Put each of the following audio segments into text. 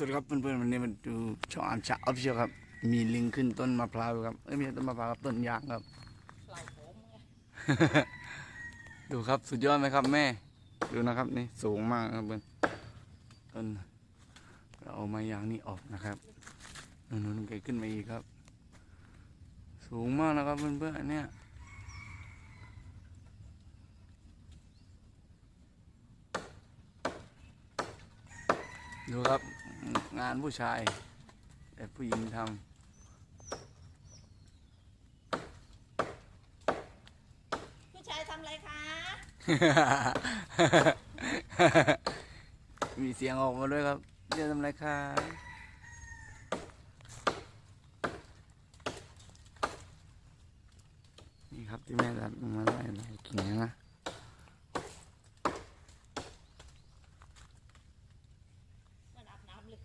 สวัสดีครับเพื่อนๆวันนี้มาดูช่องอ่านชาออฟฟิเชียลครับ มีลิงขึ้นต้นมะพร้าวครับเอ้ยไม่ใช่ต้นมะพร้าวครับต้นยางครับ ดูครับสุดยอดไหมครับ แม่ ดูนะครับนี่สูงมากครับเพื่อนต้นเราเอาม้ยางนี่ออกนะครับนู่นๆไกลขึ้นมาอีกครับ สูงมากนะครับเพื่อนๆเนี่ยดูครับ งานผู้ชาย แต่ผู้หญิงทผู้ชายทำอะไรคะำมีเสียงออกมาด้วยครับจะทำอะไรคะนี่ครับที่แม่ตัดมาไล่ไล่กิ่งนะ มันอาบน้ำเลย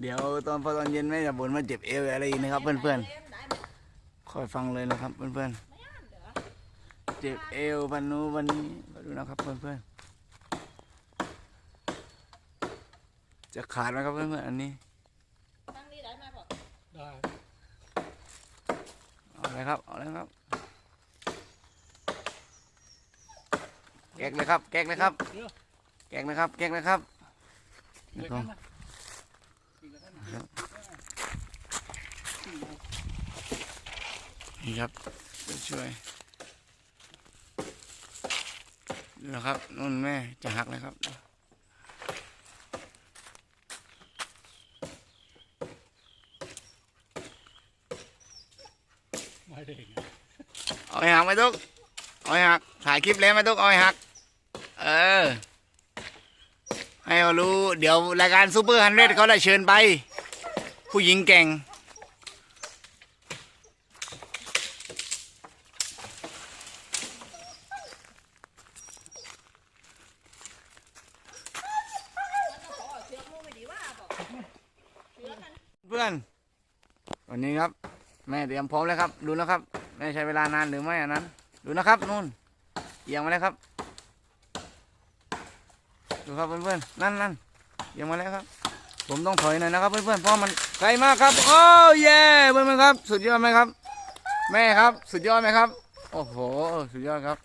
เดี๋ยวตอนพอตอนเย็นแม่จะบ่นว่าเจ็บเอวอะไรอีกนะครับ เพื่อนได้ไหมได้ไหมๆคอยฟังเลยนะครับ เพื่อนไม่อ่านเหรอๆเจ็บเอววันนู้นวันนี้มาดูนะครับ เพื่อนๆจะขาดไหมครับเพื่อนๆอันนี้ตั้งนี้ได้ไหมพ่อได้เอาเลยครับเอาเลยครับแกกเลยครับ แกกเลยครับเดี๋ยวแกกเลยครับ แกกเลยครับ เดี๋ยว ต้ กั อน ง นะอีกแล้วกันนะ นี่ครับช่วยดูนะครับนุ่นแม่จะหักเลยครับไม่ได้งเอาให้หักไหมตุ๊กเอาให้หักถ่ายคลิปแล้วไหมตุ๊กเอาให้หัก เออ ให้เขารู้ เดี๋ยวรายการซูเปอร์ฮันเดเขาได้เชิญไป ผู้หญิงเก่ง พ่อเชือกลูกไม่ดีว่าบอกเชือกกัน เพื่อน วันนี้ครับ แม่เตรียมพร้อมแล้วครับ ดูนะครับ แม่ใช้เวลานานหรือไม่อันนั้น ดูนะครับนู่นเอียงมาแล้วครับ ดูครับเพื่อนๆนั่นนั่นเอียงมาแล้วครับ ผมต้องถอยหน่อยนะครับเพื่อนๆเพราะมันไกลมากครับ โอ้เย่เพื่อนๆครับ สุดยอดไหมครับ แม่ครับ สุดยอดไหมครับ โอ้โหสุดยอดครับ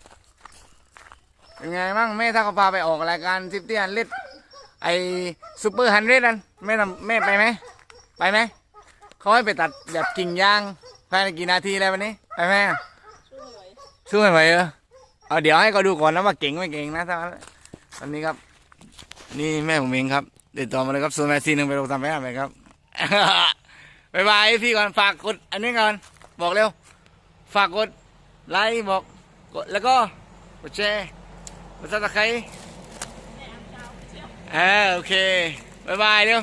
เป็นไงบ้างแม่ถ้าเขาพาไปออกรายการทิปเตียนเล็ดไอซูเปอร์ฮันเดนั่นแม่ทำแม่ไปไหม ไปไหมเขาให้ไปตัดแบบกิ่งยางภายในกี่นาทีแล้ววันนี้ไปไหมสู้ไม่ไหวสู้ไม่ไหวเหรอเอาเดี๋ยวให้เขาดูก่อนนะว่าเก่งไม่เก่งนะท่านตอนนี้ครับ นี่แม่ผมเองครับติดต่อมาเลยครับโซนแมซีหนึ่งไปลงทำไปอะไรครับบายบายพี่ก่อนฝากกดอันนี้ก่อนบอกเร็ว ฝากกดไลค์บอกกดแล้วก็กดแชร์กดซับสไครต์แม่เอาเจ้าเอกเออโอเคบายบายเร็ว